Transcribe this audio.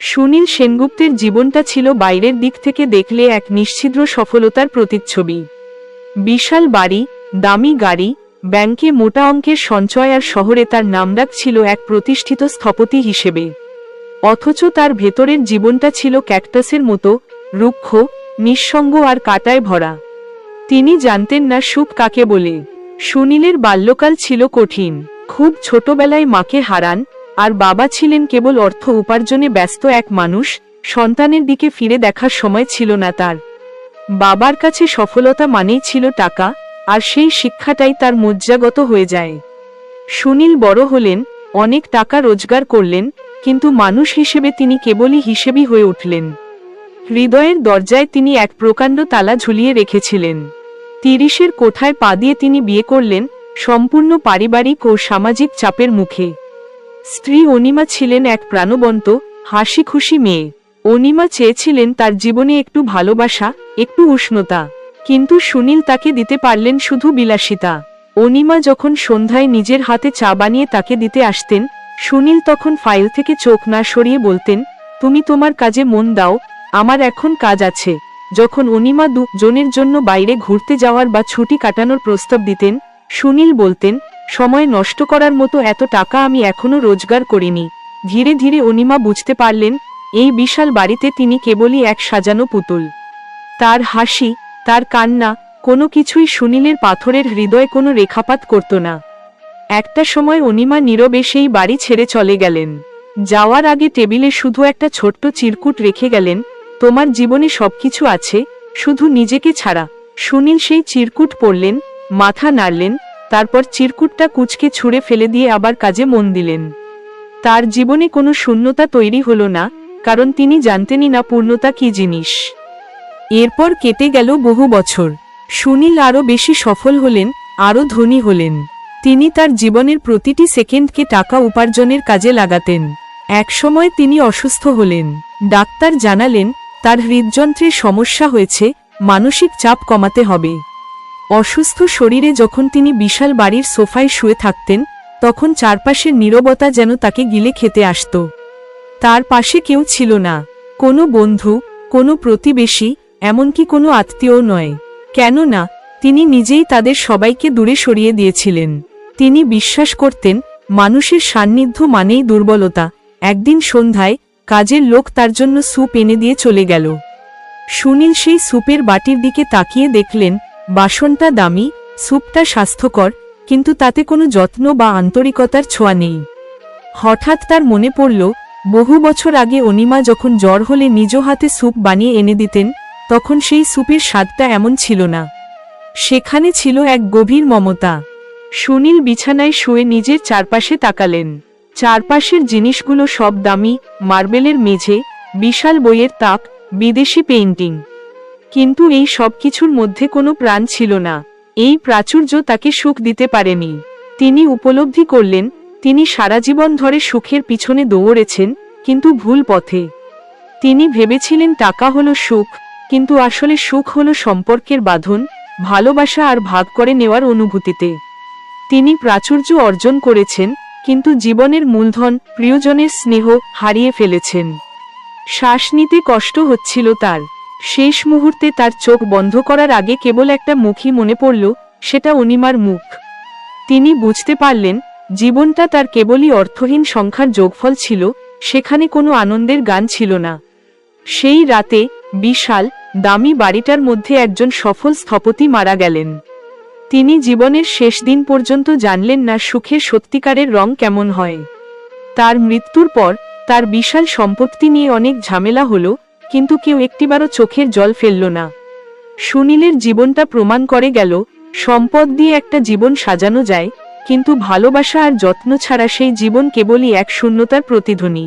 সুনীল সেনগুপ্তের জীবনটা ছিল বাইরের দিক থেকে দেখলে এক নিশ্ছিদ্র সফলতার প্রতিচ্ছবি। বিশাল বাড়ি, দামি গাড়ি, ব্যাংকে মোটা অঙ্কের সঞ্চয় আর শহরে তার নামডাক ছিল এক প্রতিষ্ঠিত স্থপতি হিসেবে। অথচ তার ভেতরের জীবনটা ছিল ক্যাকটাসের মতো, রুক্ষ, নিঃসঙ্গ আর কাটায় ভরা। তিনি জানতেন না সুখ কাকে বলে। সুনীলের বাল্যকাল ছিল কঠিন, খুব ছোটবেলায় মাকে হারান আর বাবা ছিলেন কেবল অর্থ উপার্জনে ব্যস্ত এক মানুষ, সন্তানের দিকে ফিরে দেখার সময় ছিল না তার। বাবার কাছে সফলতা মানেই ছিল টাকা, আর সেই শিক্ষাটাই তার মজ্জাগত হয়ে যায়। সুনীল বড় হলেন, অনেক টাকা রোজগার করলেন, কিন্তু মানুষ হিসেবে তিনি কেবলই হিসেবই হয়ে উঠলেন। হৃদয়ের দরজায় তিনি এক প্রকাণ্ড তালা ঝুলিয়ে রেখেছিলেন। তিরিশের কোঠায় পা দিয়ে তিনি বিয়ে করলেন, সম্পূর্ণ পারিবারিক ও সামাজিক চাপের মুখে। স্ত্রী অনিমা ছিলেন এক প্রাণবন্ত হাসি খুশি মেয়ে। অনিমা চেয়েছিলেন তার জীবনে একটু ভালোবাসা, একটু উষ্ণতা। কিন্তু সুনীল তাকে দিতে পারলেন শুধু বিলাসিতা। অনিমা যখন সন্ধ্যায় নিজের হাতে চা বানিয়ে তাকে দিতে আসতেন, সুনীল তখন ফাইল থেকে চোখ না সরিয়ে বলতেন, তুমি তোমার কাজে মন দাও, আমার এখন কাজ আছে। যখন অনিমা দুজনের জন্য বাইরে ঘুরতে যাওয়ার বা ছুটি কাটানোর প্রস্তাব দিতেন, সুনীল বলতেন সময় নষ্ট করার মতো এত টাকা আমি এখনও রোজগার করিনি। ধীরে ধীরে অনিমা বুঝতে পারলেন, এই বিশাল বাড়িতে তিনি কেবলই এক সাজানো পুতুল। তার হাসি, তার কান্না, কোনো কিছুই সুনীলের পাথরের হৃদয়ে কোনো রেখাপাত করত না। একটা সময় অনিমা নীরবে সেই বাড়ি ছেড়ে চলে গেলেন। যাওয়ার আগে টেবিলে শুধু একটা ছোট্ট চিরকুট রেখে গেলেন, তোমার জীবনে সবকিছু আছে, শুধু নিজেকে ছাড়া। সুনীল সেই চিরকুট পড়লেন মাথা নাড়লেন তারপর চিরকুটটা কুচকে ছুঁড়ে ফেলে দিয়ে আবার কাজে মন দিলেন। তার জীবনে কোনো শূন্যতা তৈরি হলো না, কারণ তিনি জানতেনই না পূর্ণতা কি জিনিস। এরপর কেটে গেল বহু বছর। সুনীল আরও বেশি সফল হলেন, আরও ধনী হলেন। তিনি তার জীবনের প্রতিটি সেকেন্ডকে টাকা উপার্জনের কাজে লাগাতেন। একসময় তিনি অসুস্থ হলেন। ডাক্তার জানালেন, তার হৃদযন্ত্রের সমস্যা হয়েছে, মানসিক চাপ কমাতে হবে। অসুস্থ শরীরে যখন তিনি বিশাল বাড়ির সোফায় শুয়ে থাকতেন, তখন চারপাশের নীরবতা যেন তাকে গিলে খেতে আসত। তার পাশে কেউ ছিল না। কোনো বন্ধু, কোনো প্রতিবেশী, এমনকি কোনো আত্মীয় নয়। কেননা, তিনি নিজেই তাদের সবাইকে দূরে সরিয়ে দিয়েছিলেন। তিনি বিশ্বাস করতেন, মানুষের সান্নিধ্য মানেই দুর্বলতা। একদিন সন্ধ্যায়, কাজের লোক তার জন্য স্যুপ এনে দিয়ে চলে গেল। সুনীল সেই স্যুপের বাটির দিকে তাকিয়ে দেখলেন বাসনটা দামি, স্যুপটা স্বাস্থ্যকর, কিন্তু তাতে কোনো যত্ন বা আন্তরিকতার ছোঁয়া নেই। হঠাৎ তার মনে পড়ল, বহু বছর আগে অনিমা যখন জ্বর হলে নিজ হাতে স্যুপ বানিয়ে এনে দিতেন, তখন সেই স্যুপের স্বাদটা এমন ছিল না। সেখানে ছিল এক গভীর মমতা। সুনীল বিছানায় শুয়ে নিজের চারপাশে তাকালেন। চারপাশের জিনিসগুলো সব দামি, মার্বেলের মেঝে, বিশাল বইয়ের তাক, বিদেশি পেইন্টিং। কিন্তু এই সব কিছুর মধ্যে কোনো প্রাণ ছিল না। এই প্রাচুর্য তাকে সুখ দিতে পারেনি। তিনি উপলব্ধি করলেন, তিনি সারা জীবন ধরে সুখের পিছনে দৌড়েছেন, কিন্তু ভুল পথে। তিনি ভেবেছিলেন টাকা হলো সুখ, কিন্তু আসলে সুখ হলো সম্পর্কের বাঁধন, ভালোবাসা আর ভাগ করে নেওয়ার অনুভূতিতে। তিনি প্রাচুর্য অর্জন করেছেন, কিন্তু জীবনের মূলধন, প্রিয়জনের স্নেহ হারিয়ে ফেলেছেন। শ্বাস নিতে কষ্ট হচ্ছিল তার। শেষ মুহূর্তে তার চোখ বন্ধ করার আগে কেবল একটা মুখই মনে পড়ল, সেটা অনিমার মুখ। তিনি বুঝতে পারলেন, জীবনটা তার কেবলই অর্থহীন সংখ্যার যোগফল ছিল, সেখানে কোনো আনন্দের গান ছিল না। সেই রাতে, বিশাল, দামি বাড়িটার মধ্যে একজন সফল স্থপতি মারা গেলেন। তিনি জীবনের শেষ দিন পর্যন্ত জানলেন না সুখের সত্যিকারের রং কেমন হয়। তার মৃত্যুর পর, তার বিশাল সম্পত্তি নিয়ে অনেক ঝামেলা হলো কিন্তু কেউ একটিবারও চোখের জল ফেলল না। সুনীলের জীবনটা প্রমাণ করে গেল, সম্পদ দিয়ে একটা জীবন সাজানো যায়, কিন্তু ভালোবাসা আর যত্ন ছাড়া সেই জীবন কেবলই এক শূন্যতার প্রতিধ্বনি।